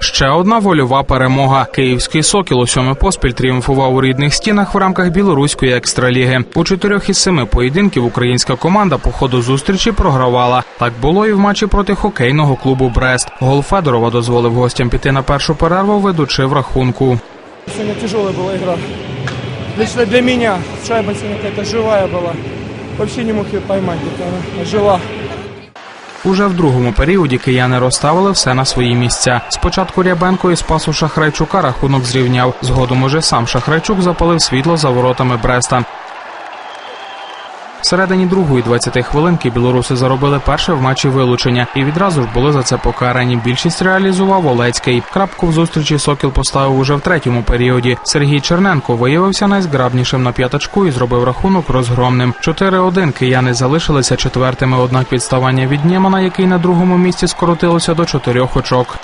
Ще одна вольова перемога. Київський сокіл у сьомий поспіль тріумфував у рідних стінах в рамках білоруської екстраліги. У чотирьох із семи поєдинків українська команда по ходу зустрічі програвала. Так було і в матчі проти хокейного клубу Брест. Гол Федорова дозволив гостям піти на першу перерву, ведучи в рахунку. Сегодня тяжелая была игра. Лично для меня шайба сегодня какая-то живая была. Вообще не мог поймать, где-то жила. Уже в другому періоді кияни розставили все на свої місця. Спочатку Рябенко із пасу Шахрайчука рахунок зрівняв. Згодом уже сам Шахрайчук запалив світло за воротами Бреста. Всередині другої 20 хвилинки білоруси заробили перше в матчі вилучення і відразу ж були за це покарані. Більшість реалізував Олецький. Крапку в зустрічі Сокіл поставив уже в третьому періоді. Сергій Черненко виявився найзграбнішим на п'ятачку і зробив рахунок розгромним. 4-1 кияни залишилися четвертими, однак відставання від Нємана, який на другому місці скоротилося до чотирьох очок.